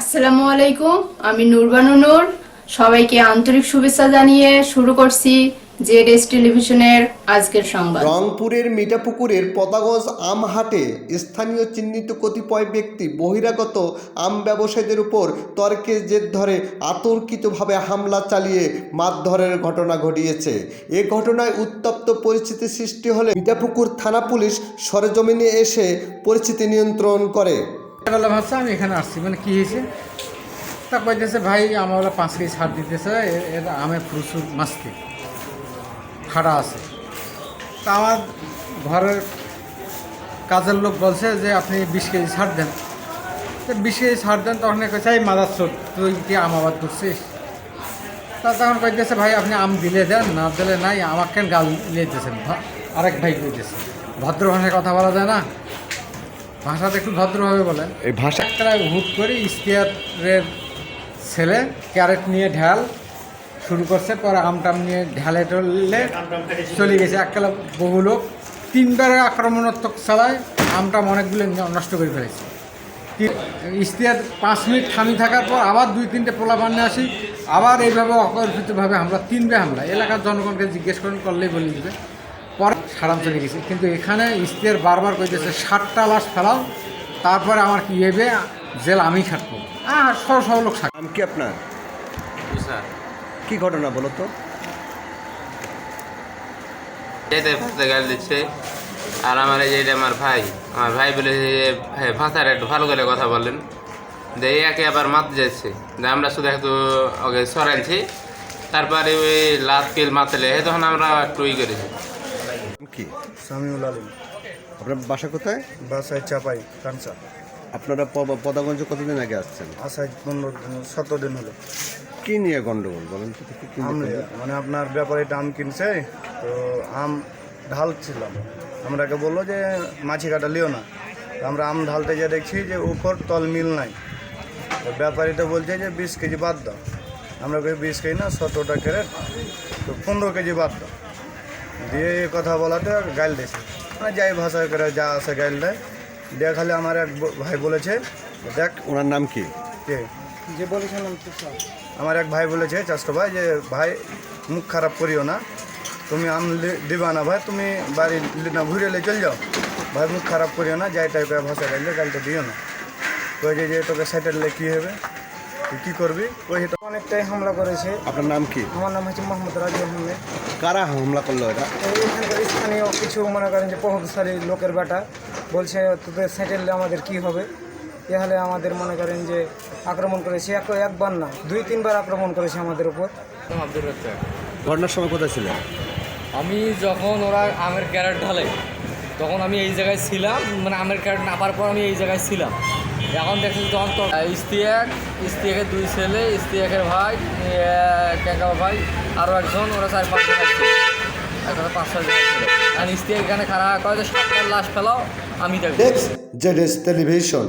আসসালামু আলাইকুম, আমি নুরবানু নূর। সবাইকে আন্তরিক শুভেচ্ছা জানিয়ে শুরু করছি জেড এস টেলিভিশনের আজকের সংবাদ। রংপুরের মিঠাপুকুরের পদাগজ আম হাটে স্থানীয় চিহ্নিত কতিপয় ব্যক্তি বহিরাগত আম ব্যবসায়ীদের উপর তর্কের জের ধরে, আতর্কিতভাবে হামলা চালিয়ে মারধরের ঘটনা ঘটিয়েছে। এ ঘটনায় উত্তপ্ত পরিস্থিতি সৃষ্টি হলে মিঠাপুকুর থানা পুলিশ সরেজমিনে এসে পরিস্থিতি নিয়ন্ত্রণ করে। বেলা ভাবছে, আমি এখানে আসছি। মানে কী হয়েছে? তা কইতেছে, ভাই আমার পাঁচ কেজি ছাড় দিতেছে এর আমে প্রচুর মাস্তি ফাটা আছে। তা আমার ঘরের কাজের লোক বলছে যে, আপনি বিশ কেজি ছাড় দেন। তো বিশ কেজি ছাড় দেন, তখন কইছে, এই মাদার চোট তুই কি আম আবাদ করছিস তা তখন কইতেছে, ভাই, আপনি আম দিলে দেন, না দিলে নাই, আমাকে গাল নিয়েতেছেন আরেক ভাই কইতেছে। ভদ্র ভাষায় কথা বলা যায় না। ভাষাটা একটু ভদ্রভাবে বলেন। এই ভাষা একটা হুট করে ইস্তিয়ারের ছেলে ক্যারেট নিয়ে ঢাল শুরু করছে পরে আমটাম নিয়ে ঢালে টললে চলে গেছে। এককালে বহু লোক তিনবার আক্রমণাত্মক চালায় আমটাম অনেকগুলো নষ্ট করে ফেলেছে। ইস্তিয়ার পাঁচ মিনিট থামি থাকার পর আবার দুই তিনটে পোলা বান্নে আসি আবার এইভাবে অকল্পিতভাবে হামলা তিনবে হামলা। এলাকার জনগণকে জিজ্ঞেস করেন করলেই বলে দিবে। সারাম চলে গেছে। কিন্তু এখানে ইস্তিয়ার বারবার কইতেছে ষাটটা লাশ ফেলাও তারপরে আমার কি হবে জেল আমি খাটবো। আর সব সব লোক নাম কি আপনার? কি ঘটনা বলো তো? যেতে ফাঁসতে গাল দিচ্ছে। আর আমার এই যে এটা আমার ভাই আমার ভাই বলে যে ভাষার একটু ভালো করে কথা বলেন। যে একে আবার মারতে যাচ্ছে। যে আমরা শুধু একটু ওকে সরাইছি। তারপরে ওই লাত কিল মাতলে হে তখন আমরা একটু ই করেছি। কি? সামিউল আলম। আপনার বাসা কোথায়? বাসায় চাপাই কানসা। আপনারা পদাগঞ্জ কতদিন আগে আসছেন? আসায় পনেরো সতেরো দিন হলো। কি নিয়ে গন্ডগোল বলেন মানে আপনার ব্যাপারীটা আম কিনছে তো আম ঢালছিলাম। আমরাকে বলল যে মাছি কাটা লিও না। আমরা আম ঢালতে গিয়ে দেখছি যে উপর তল মিল নাই। ব্যাপারীটা বলছে যে বিশ কেজি বাদ দাও। আমরা বিশ কেজি না সতেরোটা ক্যারেট। তো পনেরো কেজি বাদ দাও। দিয়ে এই কথা বলাতে গাইল দিয়েছে। মানে যাই ভাষা করে যা আছে গাইল দেয়। দিয়ে খালি আমার এক ব- ভাই বলেছে দেখ ওনার নাম কি? কে? যে বলেছিলাম আমার এক ভাই বলেছে চাষটো ভাই যে ভাই মুখ খারাপ করিও না। তুমি আম লি- দিবা না ভাই তুমি বাড়ি না ঘুরে এলে চল যাও। ভাই মুখ খারাপ করিও না যাই টাইপের ভাষা গাইলে গাইলটা দিও না। কই যে যে তোকে সেটেললে কী হবে? কী করবি? ওই তো অনেকটাই হামলা করেছে। আপনার নাম কি? আমার নাম হচ্ছে মোহাম্মদ রাজু আহমেদ। কারা হামলা করল এটা? এখানকার স্থানীয় কিছু মনে করেন যে প্রভাবশালী লোকের বেটা। বলছে তোদের সেটেললে আমাদের কি হবে? এ হলে আমাদের মনে করেন যে আক্রমণ করেছে। এক একবার না দুই তিনবার আক্রমণ করেছে আমাদের উপর। আব্দুর রাজ্জাক। ঘটনার সময় কোথায় ছিলেন? আমি যখন ওরা আমের ক্যারেট ঢালে তখন আমি এই জায়গায় ছিলাম। মানে আমের ক্যারেট নাপার পর আমি এই জায়গায় ছিলাম। এখন দেখছি তখন তো ইস্তিয়াক ইস্তিয়াকের দুই ছেলে ইস্তিয়াকের ভাই ক্যাকা ভাই আরও একজন, ওরা চার পাঁচজন একসাথে পাঁচ ছজন আর ইস্তিয়াক এখানে খারাপ করে যে সাতটার লাশ ফেলাও, আমি দেখব। Z ZS television